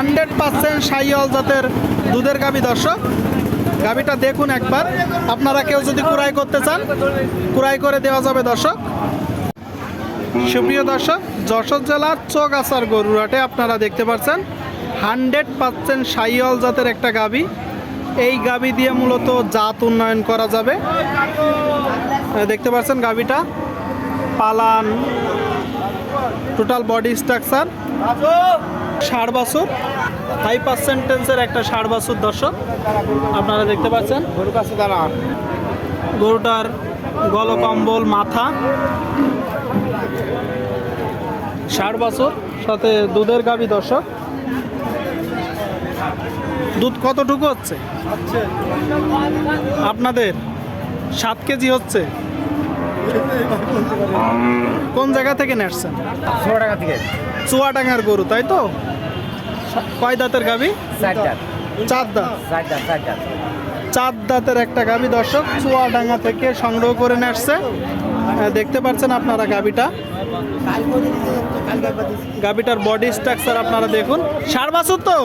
Hundred percent সাইয়াল জাতের দুধের গাবি, দর্শক। গাবিটা দেখুন একবার। আপনারা কেউ যদি কুড়াই করতে চান, কুড়াই করে দেওয়া যাবে, দর্শক। সুপ্রিয় দর্শক, যশোর জেলার চৌগাছার গরুরাটে আপনারা দেখতে পাচ্ছেন, হান্ড্রেড পার্সেন্ট সাইয়াল জাতের একটা গাবি। এই গাবি দিয়ে মূলত জাত উন্নয়ন করা যাবে। দেখতে পাচ্ছেন গাবিটা। পালান টোটাল বডি স্ট্রাকচার ষাট বছর হাই পার্সেন্টেন্সের একটা ষাট বছর দর্শক আপনারা দেখতে পাচ্ছেন। কাছে দাঁড়া গরুটার গলকম্বল মাথা ষাট বছর সাথে দুধের গাবি দর্শক। দুধ কতটুকু হচ্ছে? আপনাদের সাত কেজি হচ্ছে। কোন জায়গা থেকে নেসছেন চুয়াডাঙ্গার গরু তাই তো? কয় দাঁতের গাবি? চার দাঁত। চার দাঁতের একটা গাবি দর্শক চুয়াডাঙ্গা থেকে সংগ্রহ করে নিয়ে আসছে। দেখতে পাচ্ছেন আপনারা গাবিটা। গাবিটার বডি স্ট্রাকচার আপনারা দেখুন। ষাট বাছুর তো?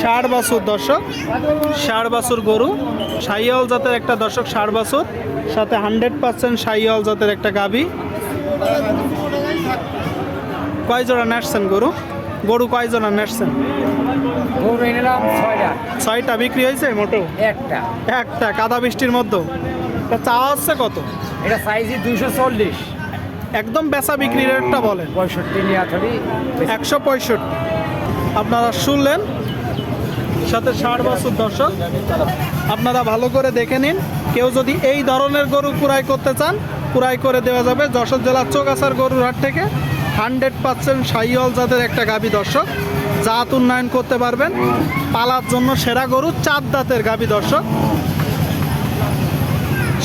ষাট বাছুর দর্শক। ষাট বাছুর গরু। সাইয়াল জাতের একটা দর্শক ষাট বাছুর। সাথে হান্ড্রেড পার্সেন্ট সাইয়াল জাতের একটা গাবি। কয় জোড়া নেসছেন গরু? গরু কয় জোড়া নেসছেন গরু এনেলাম ছয়টা। ছয়টা বিক্রি হয়েছে মোটো একটা। একটা কাদা বৃষ্টির মধ্যে? তা চাওয়া হচ্ছে কত? এটা সাইজই দুইশো চল্লিশ। একদম বেচা বিক্রি রেটটা বলেন। পঁয়ষট্টি নিয়ে থরি একশো পঁয়ষট্টি। আপনারা শুনলেন? সাথে ষাট বছর দর্শক। আপনারা ভালো করে দেখে নিন। কেউ যদি এই ধরনের গরু কুড়াই করতে চান কুড়াই করে দেওয়া যাবে যশোর জেলার চৌগাছার গরুর হাট থেকে। হান্ড্রেড পার্সেন্ট সাইয়ল জাতের একটা গাবি দর্শক। জাত উন্নয়ন করতে পারবেন। পালার জন্য সেরা গরু চার দাঁতের গাবি দর্শক।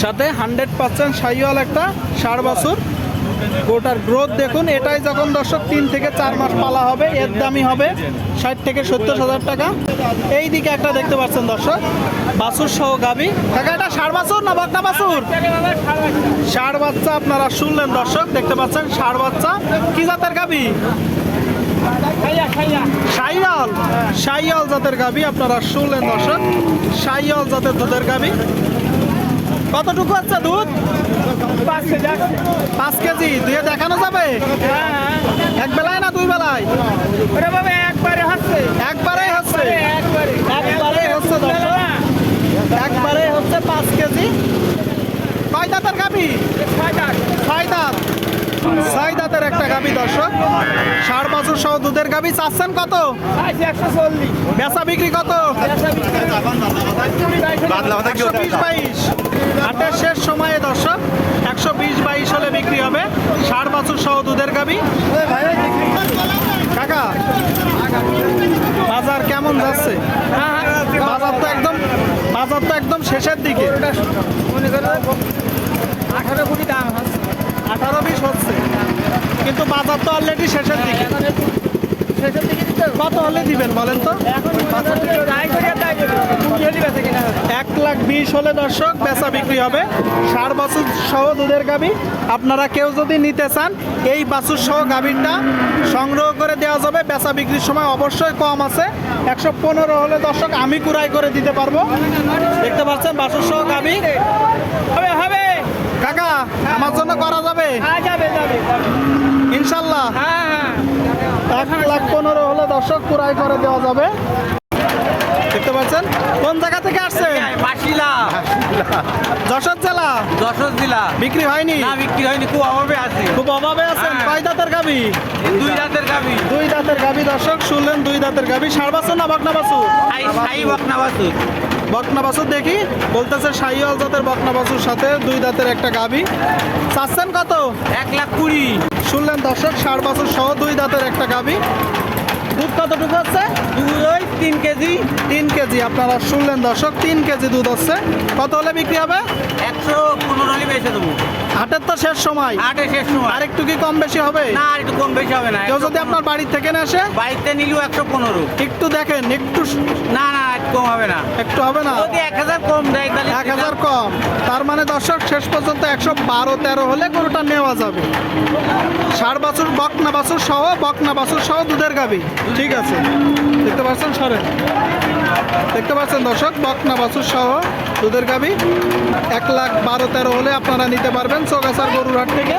সাথে হান্ড্রেড পার্সেন্ট সাইওয়াল একটা সার বছর। গোটার গ্রোথ দেখুন, এটাই যখন দর্শক তিন থেকে চার মাস পালা হবে, এর দামই হবে ষাট থেকে সত্তর হাজার টাকা। এই দিকে একটা দেখতে পাচ্ছেন দর্শক বাছুর সহ গাবি এটা ষাট বাছুর না বকনা বাছুর? ষাট বাচ্চা আপনারা শুনলেন দর্শক, দেখতে পাচ্ছেন ষাট বাচ্চা। কি জাতের গাবি সাইয়াল সাইয়াল জাতের গাবি আপনারা শুনলেন দর্শক সাইয়াল জাতের দুধের গাবি কতটুকু আছে দুধ? পাঁচ কেজি। দুয়ে দেখানো যাবে? এক বেলায় না দুই বেলায়? একবারে হচ্ছে। একবারেই হচ্ছে একবারেই হচ্ছে একবারে হচ্ছে পাঁচ কেজি। কয় দাঁতের গাবি ছয় দাঁত। ছয় দাঁতের একটা গাবি দর্শক। ষাট বছর সহ দুধের গাবি চাচ্ছেন কত? একশো বিক্রি কত? বাইশ হাটের শেষ সময়ে দর্শক একশো বিশ বাইশ হলে বিক্রি হবে ষাট বছর গাবি কাকা, বাজার কেমন যাচ্ছে? বাজার তো একদম, বাজার তো একদম শেষের দিকে। মনে করো আঠারো কোটি দাম হচ্ছে আঠারো বিশ হচ্ছে, কিন্তু বাজার তো অলরেডি শেষের দিকে। শেষের দিকে কত হলে দিবেন বলেন তো? এক লাখ বিশ হলে দর্শক বেচা বিক্রি হবে। ষাট বছর সহ দুধের গাবি আপনারা কেউ যদি নিতে চান এই বাছুর সহ গাভীরটা সংগ্রহ করে দেওয়া যাবে। বেচা বিক্রির সময় অবশ্যই কম আছে। একশো পনেরো হলে দর্শক আমি কুড়াই করে দিতে পারব। দেখতে পাচ্ছেন বাছুর সহ গাভী। হবে হবে। কাকা আমার জন্য করা যাবে? হ্যাঁ যাবে যাবে। যাবে। ইনশাল্লাহ। হ্যাঁ হ্যাঁ। এক লাখ পনেরো হলে দর্শক কুড়াই করে দেওয়া যাবে। দেখতে পাচ্ছেন? কোন জায়গা থেকে আসছে বাসিলা। যশোর জেলা? যশোর জেলা। বিক্রি হয়নি? না বিক্রি হয়নি খুব অভাবে আছে। খুব অভাবে আছেন? হ্যাঁ। কয় দাঁতের গাবি? দুই রাতের গাবি। দুই দাঁতের গাবি দর্শক শুনলেন দুই দাঁতের গাবি। ষাট বছর না বকনা বাছুর? সাই বকনা বাসু বকনা বাছুর দেখি। বলতেছে শাহিওয়াল জাতের বকনা বাছুর সাথে দুই দাঁতের একটা গাবি। চাচ্ছেন কত? এক লাখ কুড়ি। শুনলেন দর্শক ষাট বছর সহ দুই দাঁতের একটা গাবি। দুধ কতটুকু হচ্ছে? দুধ ওই তিন কেজি। তিন কেজি আপনারা শুনলেন দর্শক তিন কেজি দুধ হচ্ছে। কত হলে বিক্রি হবে? একশো পনেরো হলে বেঁচে দেবো। হাটের তো শেষ সময়। আটে শেষ সময়। আর একটু কি কম বেশি হবে? না আর একটু কম বেশি হবে না কেউ যদি আপনার বাড়ি থেকে না আসে? বাইকতে নিলেও একশো পনেরো। একটু দেখেন একটু না না কম হবে না। একটু হবে না? যদি এক হাজার কম দেয় তাহলে এক হাজার কম। তার মানে দর্শক শেষ পর্যন্ত একশো বারো তেরো হলে গরুটা নেওয়া যাবে। ষাট বছর বকনা বাছুর সহ বকনা বাছুর সহ দুধের গাবি ঠিক আছে। দেখতে পাচ্ছেন সরেন। দেখতে পাচ্ছেন দর্শক, বকনা বাছুর সহ দুধের গাবি এক লাখ বারো তেরো হলে আপনারা নিতে পারবেন চৌগাছার গরুর হাট থেকে।